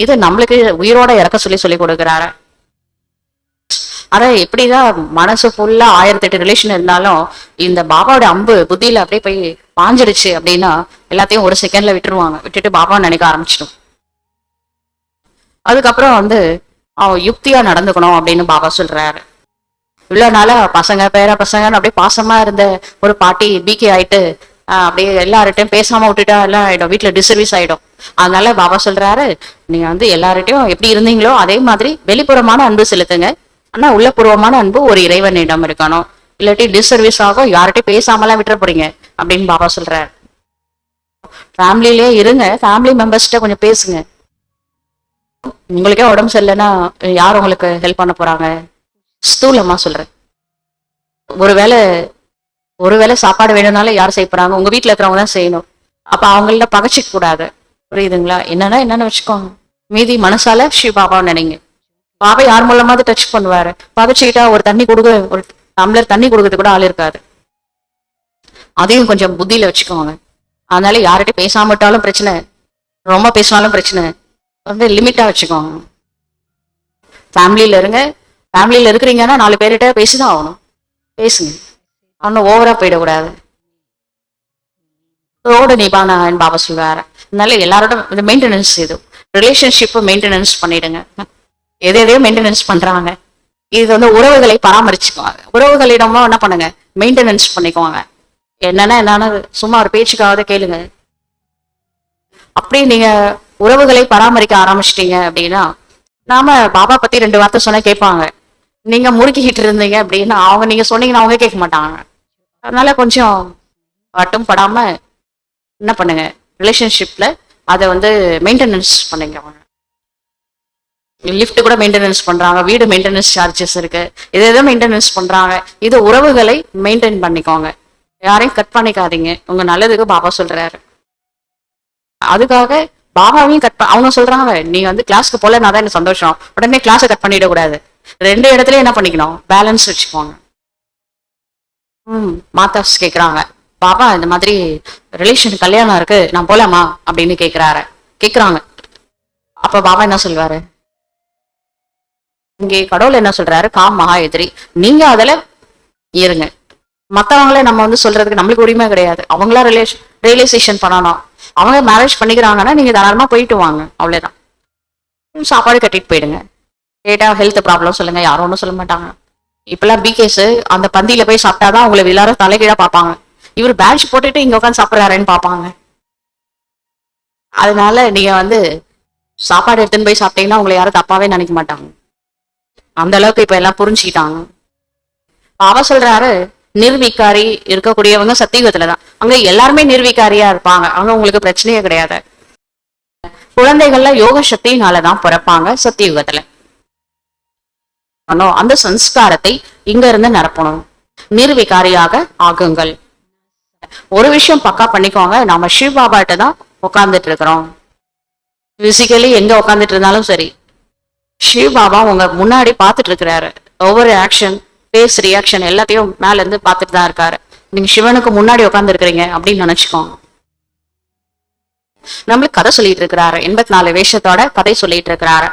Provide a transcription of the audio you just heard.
இது நம்மளுக்கு உயிரோட இறக்க சொல்லி சொல்லி கொடுக்குறாரு. அதை எப்படிதான் மனசு ஃபுல்லா ஆயிரத்தி எட்டு ரிலேஷன் இருந்தாலும் இந்த பாபாவோட அம்பு புத்தியில அப்படியே போய் பாஞ்சிடுச்சு அப்படின்னா எல்லாத்தையும் ஒரு செகண்ட்ல விட்டுருவாங்க. விட்டுட்டு பாபா நினைக்க ஆரம்பிச்சிடும். அதுக்கப்புறம் வந்து அவன் யுக்தியா நடந்துக்கணும் அப்படின்னு பாபா சொல்றாரு. இவ்வளவு நாளா பசங்க பேர பசங்கன்னு அப்படியே பாசமா இருந்த ஒரு பாட்டி பிகே ஆயிட்டு அப்படியே எல்லார்கிட்டயும் பேசாமல் விட்டுட்டா எல்லாம் ஆகிடும் வீட்டில் டிசர்வீஸ் ஆகிடும் அதனால பாபா சொல்கிறாரு நீங்கள் வந்து எல்லார்கிட்டயும் எப்படி இருந்தீங்களோ அதே மாதிரி வெளிப்புறமான அன்பு செலுத்துங்க. ஆனால் உள்ளபூர்வமான அன்பு ஒரு இறைவனிடம் இருக்கணும். இல்லாட்டி டிசர்வீஸ் ஆகும். யார்கிட்டையும் பேசாமலாம் விட்டுற போறீங்க அப்படின்னு பாபா சொல்கிறார் ஃபேமிலியிலே இருங்க. ஃபேமிலி மெம்பர்ஸ்கிட்ட கொஞ்சம் பேசுங்க. உங்களுக்கே உடம்பு சரியில்லைன்னா யார் உங்களுக்கு ஹெல்ப் பண்ண போறாங்க? ஸ்தூலமா சொல்றேன். ஒருவேளை ஒருவேளை சாப்பாடு வேணும்னாலும் யார் செய்யப்படுறாங்க உங்க வீட்டில் இருக்கிறவங்க தான் செய்யணும். அப்போ அவங்கள பகச்சிக்க கூடாது புரியுதுங்களா? என்னன்னா என்னன்னு வச்சுக்கோங்க. மீதி மனசால ஸ்ரீ பாபாவை நினைங்க. பாபா யார் மூலமாவது டச் பண்ணுவாரு. பகச்சிக்கிட்டா ஒரு தண்ணி கொடுக்க ஒரு டம்ளர் தண்ணி கொடுக்கறது கூட ஆள் இருக்காது. அதையும் கொஞ்சம் புத்தியில வச்சுக்கோங்க. அதனால யார்கிட்ட பேசாமட்டாலும் பிரச்சனை. ரொம்ப பேசினாலும் பிரச்சனை. வந்து லிமிட்டா வச்சுக்கோங்க. ஃபேமிலியில இருங்க. ஃபேமிலியில இருக்கிறீங்கன்னா நாலு பேர்கிட்ட பேசிதான் ஆகணும். பேசுங்க. ஒன்றும் ஓவரா போயிடக்கூடாது. ரோடு என் பாபா சொல்றாரு. அதனால எல்லாரோட இந்த மெயின்டெனன்ஸ் இது. ரிலேஷன்ஷிப்பை மெயின்டெனன்ஸ் பண்ணிடுங்க. எது எதையோ மெயின்டெனன்ஸ் பண்றாங்க. இது வந்து உறவுகளை பராமரிச்சுக்குவாங்க. உறவுகளிடமும் என்ன பண்ணுங்க? மெயின்டெனன்ஸ் பண்ணிக்குவாங்க. என்னன்னா என்னன்னு சும்மா ஒரு பேச்சுக்காவது கேளுங்க. அப்படியே நீங்க உறவுகளை பராமரிக்க ஆரம்பிச்சிட்டீங்க அப்படின்னா நாம பாபா பத்தி ரெண்டு வார்த்தை சொன்னா கேட்பாங்க. நீங்க முறுக்கிக்கிட்டு இருந்தீங்க அப்படின்னா அவங்க நீங்க சொன்னீங்கன்னா அவங்க கேட்க மாட்டாங்க. அதனால கொஞ்சம் பட்டும் படாம என்ன பண்ணுங்க? ரிலேஷன்ஷிப்ல அதை வந்து மெயின்டெனன்ஸ் பண்ணுங்க அவங்க. லிஃப்ட் கூட மெயின்டெனன்ஸ் பண்றாங்க வீடு மெயின்டெனன்ஸ் சார்ஜஸ் இருக்கு. இது எதோ மெயின்டெனன்ஸ் பண்றாங்க? இது உறவுகளை மெயின்டைன் பண்ணிக்கோங்க. யாரையும் கட் பண்ணிக்காதீங்க. உங்க நல்லதுக்கு பாபா சொல்றாரு. அதுக்காக பாபாவையும் கட் அவங்க சொல்றாங்க நீ வந்து கிளாஸ்க்கு போல நான் தான் எனக்கு சந்தோஷம். உடனே கிளாஸை கட் பண்ணிடக்கூடாது. ரெண்டு இடத்துலயும் என்ன பண்ணிக்கணும்? பேலன்ஸ் வச்சுக்கோங்க. மாதாஸ் கேக்குறாங்க. பாபா இந்த மாதிரி ரிலேஷன் கல்யாணம் இருக்கு நான் போலாமா? அப்படின்னு கேக்குறாரு. கேக்குறாங்க. அப்ப பாபா என்ன சொல்வாரு இங்கே கடவுள் என்ன சொல்றாரு? காம் மகா எதிரி. நீங்க அதுல இருங்க. மற்றவங்களே நம்ம வந்து சொல்றதுக்கு நம்மளுக்கு உரிமை கிடையாது. அவங்களா ரிலேஷன் ரியலைசேஷன் பண்ணணும். அவங்க மேரேஜ் பண்ணிக்கிறாங்கன்னா நீங்க தாராளமா போயிட்டு வாங்க. அவ்வளவுதான். ம், சாப்பாடு கட்டிட்டு போயிடுங்க. கேட்டா ஹெல்த் ப்ராப்ளம் சொல்லுங்க. யாரும் ஒன்றும் சொல்ல மாட்டாங்க. இப்பெல்லாம் பிகேஸ் அந்த பந்தியில போய் சாப்பிட்டாதான் அவங்களை எல்லாரும் தலைகீழா பார்ப்பாங்க. இவர் பேட்ச் போட்டுட்டு இங்க உட்காந்து சாப்பிடுறாருன்னு பார்ப்பாங்க. அதனால நீங்க வந்து சாப்பாடு எடுத்துன்னு போய் சாப்பிட்டீங்கன்னா உங்களை யாரும் தப்பாவே நினைக்க மாட்டாங்க. அந்த அளவுக்கு இப்ப எல்லாம் புரிஞ்சுக்கிட்டாங்க. அவ சொல்றாரு நிர்வீக்காரி இருக்கக்கூடியவங்க சத்தியுகத்துல தான். அங்க எல்லாருமே நிர்வீக்காரியா இருப்பாங்க. அங்க உங்களுக்கு பிரச்சனையே கிடையாது. குழந்தைகள்ல யோக சக்தியினாலதான் பிறப்பாங்க சத்தியுகத்துல. ஆனோ, அந்த சம்ஸ்காரத்தை இங்க இருந்து நிரப்பணும். நிர்விகாரியாக ஆகுங்கள். ஒரு விஷயம் பக்கா பண்ணிக்கோங்க நாம சிவ் பாபாட்ட தான் உட்கார்ந்துட்டு இருக்கிறோம். பிசிக்கலி எங்க உட்கார்ந்துட்டு இருந்தாலும் சரி. சிவ் பாபா உங்க முன்னாடி பார்த்துட்டு இருக்கிறாரு. ஒவ்வொரு ஆக்ஷன் ஃபேஸ் ரியாக்ஷன் எல்லாத்தையும் மேல இருந்து பார்த்துட்டு தான் இருக்காரு. நீங்க சிவனுக்கு முன்னாடி உட்கார்ந்து இருக்கிறீங்க அப்படின்னு நினைச்சுக்கோங்க. நம்மளுக்கு கதை சொல்லிட்டு இருக்கிறாரு. எண்பத்தி நாலு வேஷத்தோட கதை சொல்லிட்டு இருக்கிறாரு.